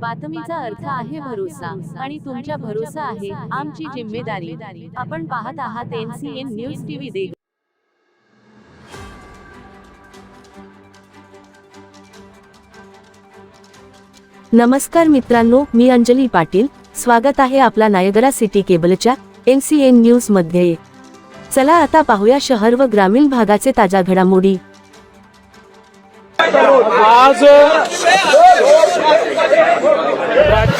बातमीचा अर्थ आहे भरोसा आणि तुमच्या भरोसा आहे आमची जिम्मेदारी. आपण पाहत आहात एनसीएन न्यूज टीव्ही दे नमस्कार मित्रांनो मी अंजली पाटील. स्वागत आहे आपला नायगरा सिटी केबलच्या एन सी एन न्यूजमध्ये. चला आता पाहूया शहर व ग्रामीण भागाचे ताज्या घडामोडी. आज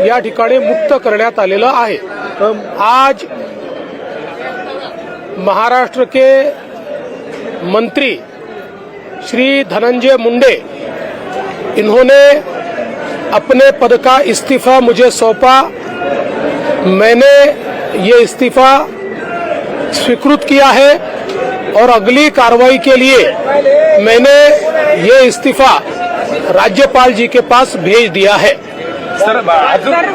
या मुक्त आलेलं आहे. आज महाराष्ट्र के मंत्री श्री धनंजय मुंडे, इन्होंने अपने पद का इस्तीफा मुझे सौंपा। मैंने ये इस्तीफा स्वीकृत किया है और अगली कार्रवाई के लिए मैंने ये इस्तीफा राज्यपाल जी के पास भेज दिया है। సరే